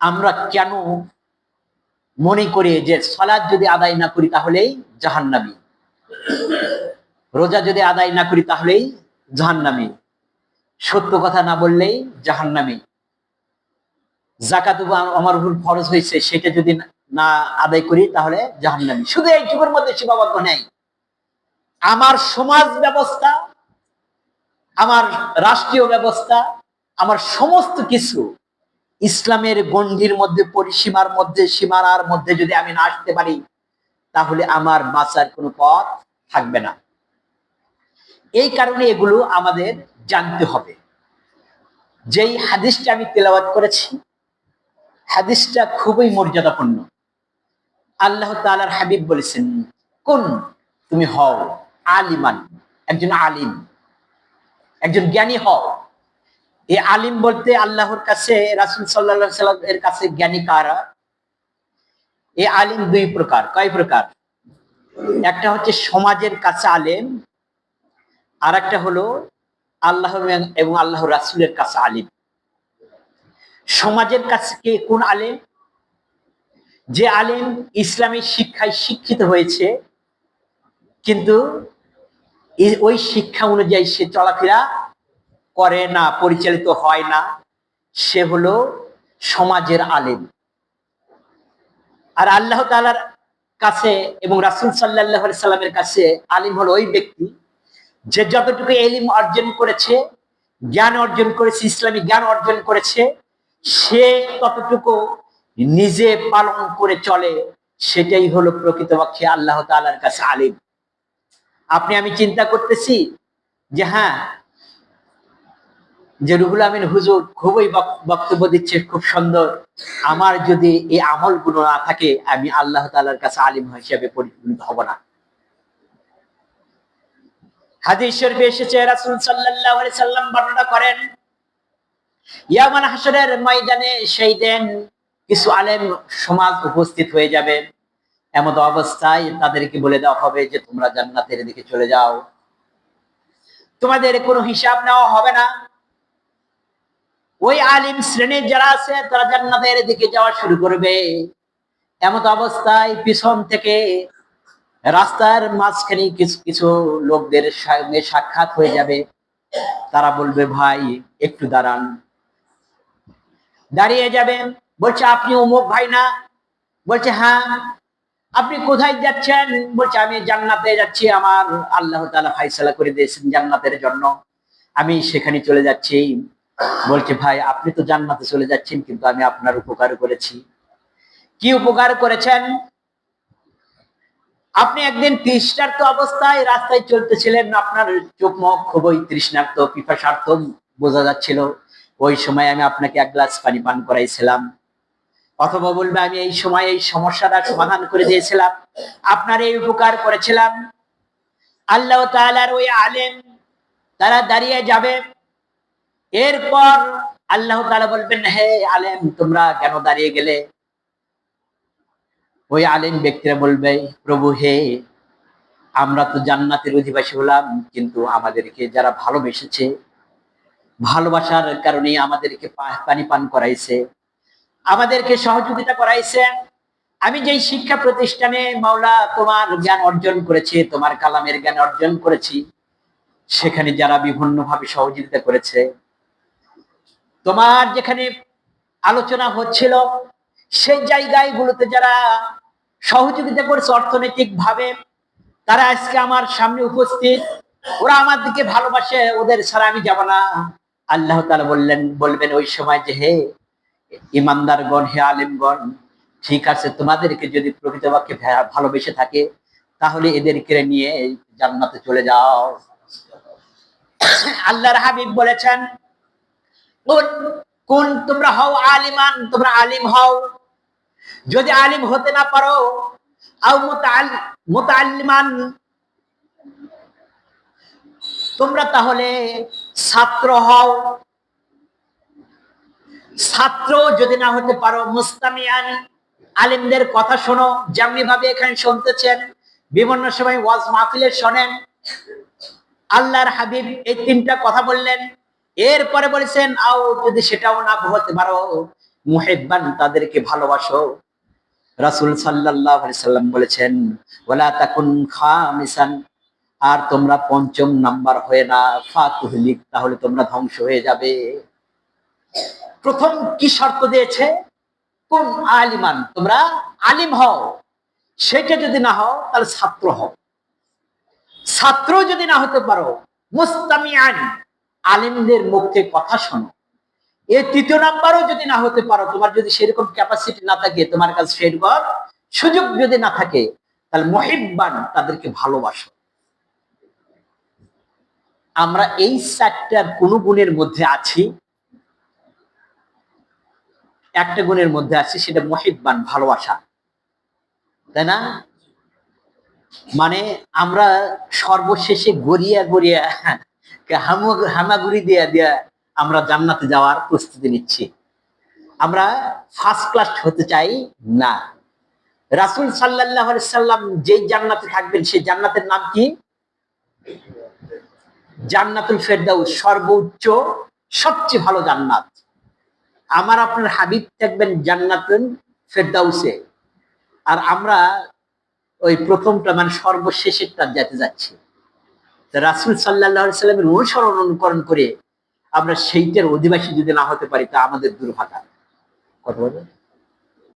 আমরা কেন মনে করি যে সলাদ যদি আদায় না করি তাহলেই জাহান্নামি? রোজা যদি আদায় না করি তাহলেই জাহান্নামি। সত্য কথা না বললেই জাহান্নামি। জাকাত আমার উপর ফরজ হয়েছে, সেটা যদি না আদায় করি তাহলে জাহান্নামি। শুধু এইটুকুর মধ্যে সীমাবদ্ধ নেই। আমার সমাজ ব্যবস্থা, আমার রাষ্ট্রীয় ব্যবস্থা, আমার সমস্ত কিছু ইসলামের গণ্ডির মধ্যে, পরিসীমার মধ্যে, সীমানার মধ্যে যদি আমি না আসতে পারি, তাহলে আমার বাঁচার কোনো পথ থাকবে না। এই কারণে এগুলো আমাদের জানতে হবে। যেই হাদিসটা আমি তেলাওয়াত করেছি, হাদিসটা খুবই মর্যাদাপূর্ণ। আল্লাহ তালার হাবিব বলেছেন, কোন, তুমি হও আলিমান, একজন আলিম। একজন জ্ঞানী হও এই আলিম বলতে আল্লাহর কাছে, রাসুল সাল্লাহ সাল্লাম এর কাছে জ্ঞানী কারা? এই আলিম দুই প্রকার। কয় প্রকার? একটা হচ্ছে সমাজের কাছে আলেম আর একটা হলো আল্লাহ এবং আল্লাহ রাসুলের কাছে আলিম। সমাজের কাছে কে কোন আলেম? যে আলেম ইসলামী শিক্ষায় শিক্ষিত হয়েছে, কিন্তু ওই শিক্ষা অনুযায়ী সে চলাফেরা করে না, পরিচালিত হয় না, সে হলো সমাজের আলেম। আর আল্লাহ তালার কাছে এবং রাসুল সাল্লাহ সাল্লামের কাছে আলিম হলো ওই ব্যক্তি যে যতটুকু এলিম অর্জন করেছে, জ্ঞান অর্জন করেছে, ইসলামী জ্ঞান অর্জন করেছে, সে ততটুকু নিজে পালন করে চলে, সেটাই হলো প্রকৃতপক্ষে আল্লাহ তালার কাছে আলিম। আপনি আমি চিন্তা করতেছি যে হ্যাঁ যে রুহুল আমিন হুজুর খুবই বক্তব্য দিচ্ছে, খুব সুন্দর। আমার যদি এই আমলগুলো না থাকে, আমি আল্লাহ তালার কাছে আলিম হিসেবে পরিণত হব না। সাল্লাম বর্ণনা করেন ইয়ামান হাসরের ময়দানে সেই দিন কিছু আলেম সমাজ উপস্থিত হয়ে যাবে। এমন অবস্থায় তাদেরকে বলে দেওয়া হবে যে, তোমরা জান্নাতের দিকে চলে যাও। তোমাদের কোনো হিসাব নেওয়া হবে না। ওই আলিম শ্রেণির যারা আছে, তারা জান্নাতের দিকে যাওয়া শুরু করবে। এমন অবস্থায় পিছন থেকে রাস্তার মাঝখানে কিছু কিছু লোকদের সঙ্গে সাক্ষাৎ হয়ে যাবে। তারা বলবে, ভাই, একটু দাঁড়ান। দাঁড়িয়ে যাবেন। বলছে, আপনি অমুক ভাই না? বলছে হ্যাঁ। আপনি কোথায় যাচ্ছেন? বলছে, আমি জান্নাতে যাচ্ছি। আমার আল্লাহ তালা ফাইসালা করে দিয়েছেন জান্নাতের জন্য। আমি সেখানে চলে যাচ্ছি। বলছে, ভাই, আপনি তো জান্নাতে চলে যাচ্ছেন, কিন্তু আমি আপনার উপকার করেছি। কি উপকার করেছেন? আপনি একদিন তৃষ্ণার্ত অবস্থায় রাস্তায় চলতেছিলেন, আপনার চোখ মুখ খুবই তৃষ্ণার্ত পিপাসার্থ বোঝা যাচ্ছিল। ওই সময় আমি আপনাকে এক গ্লাস পানি পান করাইছিলাম। অথবা বলবে, আমি এই সময় এই সমস্যাটা সমাধান করে দিয়েছিলাম। আপনার এই উপকার করেছিলাম। আল্লাহ তালার ওই আলেম তারা দাঁড়িয়ে যাবে। এরপর আল্লাহ বলবেন, হে আলেম, তোমরা কেন দাঁড়িয়ে গেলে? ওই আলেম ব্যক্তিরা বলবে, প্রভু, হে, আমরা তো জান্নাতের অধিবাসী হলাম, কিন্তু আমাদেরকে যারা ভালোবেসেছে, ভালোবাসার কারণে আমাদেরকে পানি পান করাইছে, আমাদেরকে সহযোগিতা করাইছে। আমি যেই শিক্ষা প্রতিষ্ঠানে মাওলা তোমার জ্ঞান অর্জন করেছে, তোমার কালামের জ্ঞান অর্জন করেছি, সেখানে যারা বিভিন্ন ভাবে সহযোগিতা করেছে তোমার যেখানে আলোচনা হচ্ছিল, সেই জায়গাগুলোতে যারা সহযোগিতা করেছে অর্থনৈতিক ভাবে তারা আজকে আমার সামনে উপস্থিত। ওরা আমার দিকে ভালোবাসে, ওদের ছাড়া আমি যাব না। আল্লাহ তালা বললেন, বলবেন ওই সময় যে, হে ইমানদারগণ হে আলিমগণ, ঠিক আছে, তোমাদেরকে যদি প্রকৃতপক্ষে ভালোবেসে থাকে, তাহলে এদেরকে নিয়ে জান্নাতে চলে যাও। আল্লাহর হাবিব বলেছেন কোন তোমরা হও আলিমান, তোমরা আলিম হও। যদি আলিম হতে না পারো, আও মোতালিমান তোমরা তাহলে ছাত্র হও। ছাত্র যদি না হতে পারো, মুস্তামিয়ান আলিমদের কথা শোনো যেমনি ভাবে এখানে শুনতেছেন, বিভিন্ন সময় ওয়াজ মাহফিলের শোনেন। আল্লাহর হাবিব এই তিনটা কথা বললেন। এরপরে বলেছেন, আও যদি সেটাও না হতে পারো, মুহেব্বান তাদেরকে ভালোবাসো। রাসূল আলাইহি সাল্লাম বলেছেন, ওয়ালা তাকুন খামিসান, আর তোমরা পঞ্চম নাম্বার হয়ে না ফাতুহলিক তাহলে তোমরা ধ্বংস হয়ে যাবে। প্রথম কি শর্ত দিয়েছে? কোন আলিমান, তোমরা আলিম হও। সেটা যদি না হও, তাহলে ছাত্র হও। ছাত্র যদি না হতে পারো মুস্তামিয়ান আলিমদের মুখে কথা শোনো। এর তৃতীয় নাম্বারও যদি না হতে পারো, তোমার যদি সেরকম ক্যাপাসিটি না থাকে, তোমার কাছে সেরকম সুযোগ যদি না থাকে, তাহলে মহিব্বান তাদেরকে ভালোবাসো। আমরা এই চারটার কোন গুণের মধ্যে আছি। একটা গুণের মধ্যে আছি, সেটা মহিব্বান, ভালোবাসা। তাই না? মানে আমরা সর্বশেষে গড়িয়া গড়িয়া হামাগুড়ি দিয়া দিয়া আমরা জান্নাতে যাওয়ার প্রস্তুতি নিচ্ছি। আমরা ফার্স্ট ক্লাস হতে চাই না। রাসুল সাল্লাহ সাল্লাম যেই জান্নাতে থাকবেন, সেই জান্নাতের নাম কি? জান্নাতুল ফেরদাউস, সর্বোচ্চ, সবচেয়ে ভালো জান্নাত। আমার, আপনার হাবিব থাকবেন জান্নাতুল ফেরদাউসে। আর আমরা ওই প্রথমটা মানে সর্বশেষেরটা যেতে যাচ্ছি। রাসুল সাল্লাহ সাল্লামের অনুসরণ অনুকরণ করে আমরা সেইটার অধিবাসী যদি না হতে পারি, তা আমাদের দুর্ভাগা। কথা বলবেন?